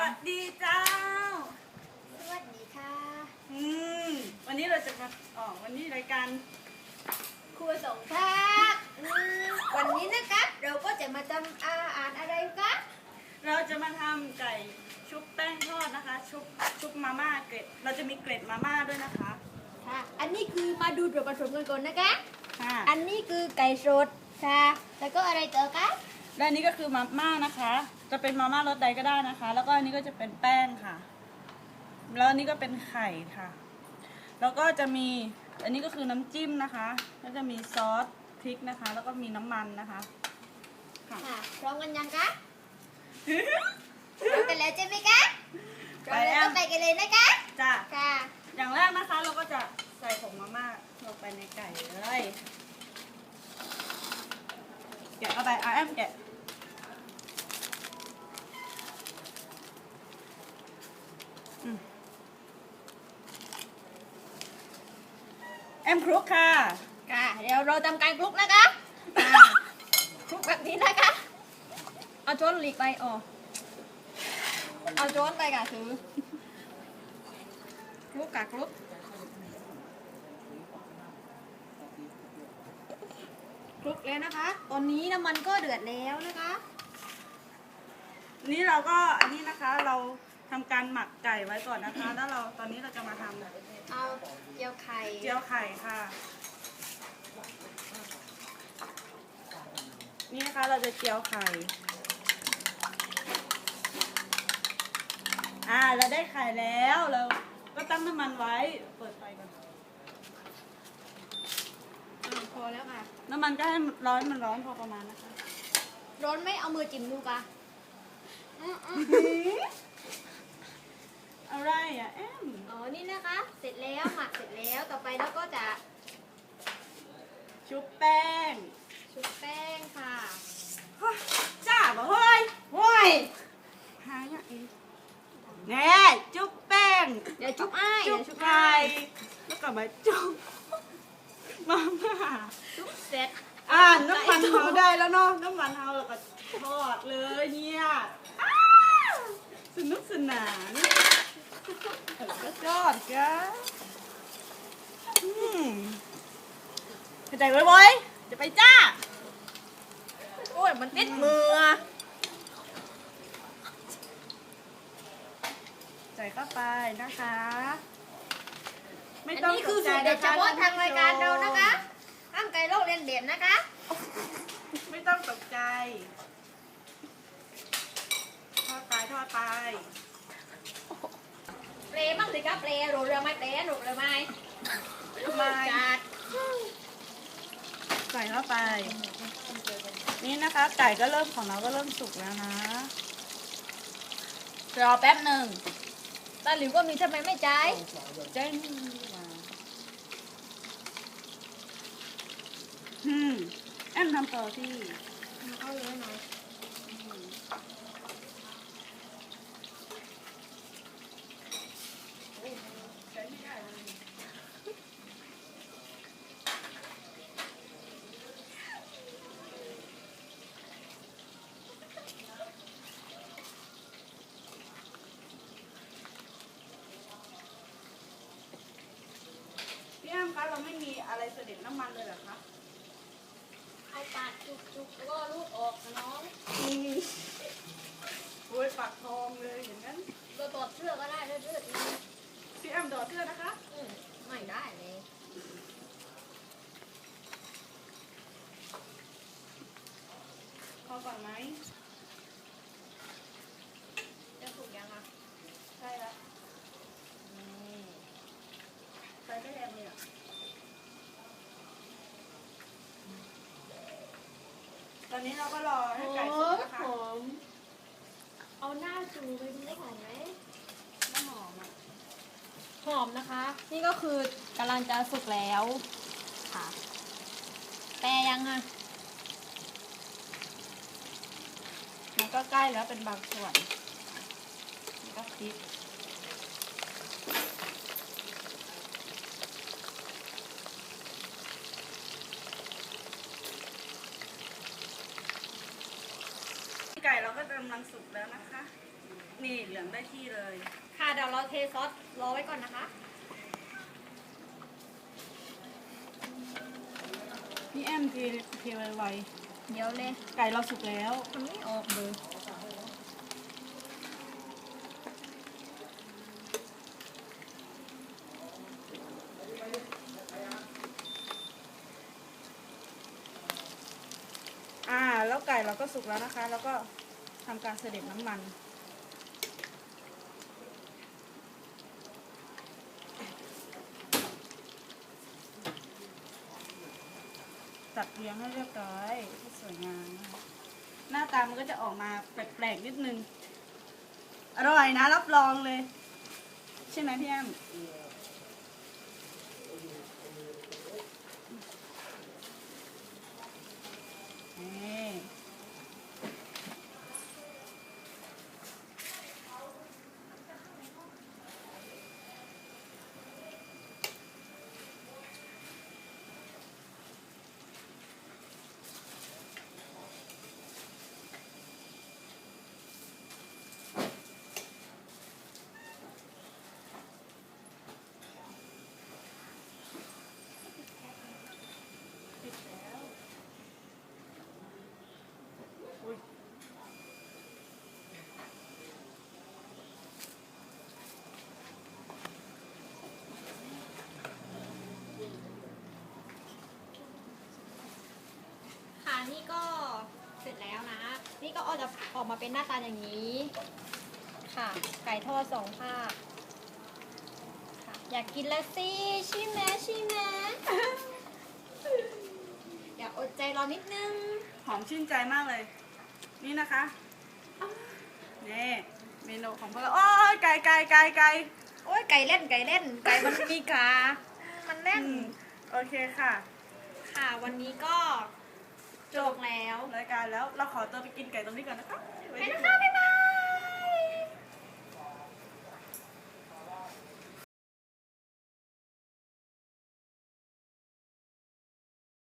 วัสดีเจ้า สวัสดีค่ะ อืม วันนี้เราจะมาอ๋อวันนี้รายการ ครัวสองภาคอืมวันนี้นะคะเราก็จะมาทำอาหารอะไรคะเราจะมาทำไก่ชุบแป้งทอดนะคะ ชุบชุบมาม่าเกล็ด เราจะมีเกล็ดมาม่าด้วยนะคะค่ะ อันนี้คือมาดูส่วนผสมกันก่อนนะคะ ค่ะอันนี้คือไก่สดค่ะ แล้วก็อะไรต่อคะ และอันนี้ก็คือมาม่านะคะ จะเป็นมาม่ารสใดก็ได้นะคะ แล้วก็อันนี้ก็จะเป็นแป้งค่ะ แล้วอันนี้ก็เป็นไข่ค่ะ แล้วก็จะมีอันนี้ก็คือน้ำจิ้มนะคะ แล้วจะมีซอสพริกนะคะ แล้วก็มีน้ำมันนะคะค่ะค่ะพร้อมกันยังคะพร้อมกันแล้วใช่ไหมคะพร้อมแล้วก็ไปกันเลยนะคะจ้ะค่ะ อย่างแรกนะคะเราก็จะใส่ผงมาม่าลงไปในไก่เลย แกะเข้าไปอะแอมแกะ แอมคลุกค่ะ ค่ะ เดี๋ยวเราทำการคลุกนะคะคลุกแบบนี้นะคะ เอาช้อนหลีกไปอ๋อเอาช้อนไปค่ะถือคลุกค่ะคลุกคลุกแล้วนะคะ ตอนนี้น้ำมันก็เดือดแล้วนะคะ นี่เราก็อันนี้นะคะเรา ทำการหมักไก่ไว้ก่อนนะคะ แล้วเราตอนนี้เราจะมาทำเอาเจียวไข่ เจียวไข่ค่ะ นี่นะคะเราจะเจียวไข่ อ่าเราได้ไข่แล้วเราก็ตั้งน้ำมันไว้ เปิดไฟก่อนอ่าพอแล้วค่ะ น้ำมันก็ให้ร้อนมันร้อนพอประมาณนะคะ ร้อนไหม่เอามือจิ้มดูกะอืมอืม อะไรอะแอมอ๋อ นี่นะคะ เสร็จแล้วหมักเสร็จแล้ว ต่อไปแล้วก็จะชุบแป้งชุบแป้งค่ะจ้าบ่เฮ้ยเฮ้ยหาอย่างอีกแน่จุ๊บแป้ง เดี๋ยวชุบอ้ายจุ๊เดี๋บยวชุบไข่อ้ายแล้วก็มาจุ๊บมาม่าชุบเสร็จอ่าน้ำมันเฮาได้แล้วเนาะน้ำมันเฮาแล้วก็ทอดเลยเนี่ยอ้าวสนุกสนานก็ ยอดกันอืมเข้าใจไว้ไว้ยจะไปจ้า โอ้ย มันติดมือใส่เข้าไปนะคะ ไม่อันต้องนี้คือตกสูใจตรเด็ดเฉพาะนคทางรายการเรานะคะห้ามไก่โลกเรียนแบบนะคะ ไม่ต้องตกใจ ทอดไปทอดไป เปรย์บ้างสิคะเปรย์หรูเรือไหม่เปรย์หรูเรือไหม่ทำไมจัดใส่เข้าไป นี่นะคะไก่ก็เริ่มของเราก็เริ่มสุกแล้วนะรอแป๊บหนึ่งตาหลิวก็มีทำไมไม่ใจายเจ้นมาอืมแอมทำต่อที่เอาเลยหน่อย พี่แอมคะเรา ไม่มีอะไรเสด็จน้ำมันเลยเหรอคะเอาปาดจุกๆแล้วก็ลูกออกนะน้องโอ้ยปากทองเลยเห็นนั้นเราตอดเสื้อก็ได้เลือดๆนี่พี่แอมดอดเสื้อนะคะ อืมไม่ได้เลยพอก่อนไหม จะถูกยังอะ ใช่แล้ว นี่ ใส่ได้แรงเลยอะ ตอนนี้เราก็รอให้ไก่สุกนะคะมเอาหน้าจูไปดูได้หอมไหมน้ำหอมอะหอมนะคะ นี่ก็คือกำลังจะสุกแล้วค่ะแต่ยังอะ มันก็ใกล้แล้วเป็นบางส่วนแล้วก็พริก เราก็กำลังสุกแล้วนะคะ นี่เหลืองได้ที่เลย ค่ะเดี๋ยวเราเทซอสรอไว้ก่อนนะคะ พี่แอมเทเทไวเดี๋ยวเลยๆไก่เราสุกแล้วมันไม่ออกเลยอ่า แล้วไก่เราก็สุกแล้วนะคะ แล้วก็ ทำการเสด็จน้ำมัน ตัดเรียงให้เรียบร้อยให้สวยงามนะคะหน้าตามันก็จะออกมาแปลกๆนิดนึง อร่อยนะ รับรองเลย ใช่ไหมพี่แอมนี่ ค่ะนี่ก็เสร็จแล้ว นะนี่ก็ออกจะออกมาเป็นหน้าตาอย่างนี้ ค่ะ ไก่ทอดสองภาคค่ะ อยากกินแล้วสิใช่ไหมใช่ไหมอย่าอดใจรอนิดนึง หอมชื่นใจมากเลย นี่นะคะนี่เมนูของพวกเราโอ้ยไก่ไก่ไก่ไก่โอ้ยไก่เล่นไก่เล่น ไก่มันมีขามันเล่นอืมโอเคค่ะ ค่ะวันนี้ก็จบแล้ว รายการแล้ว เราขอตัวไปกินไก่ตรงนี้ก่อนนะคะ ไปนะคะบ๊ายบาย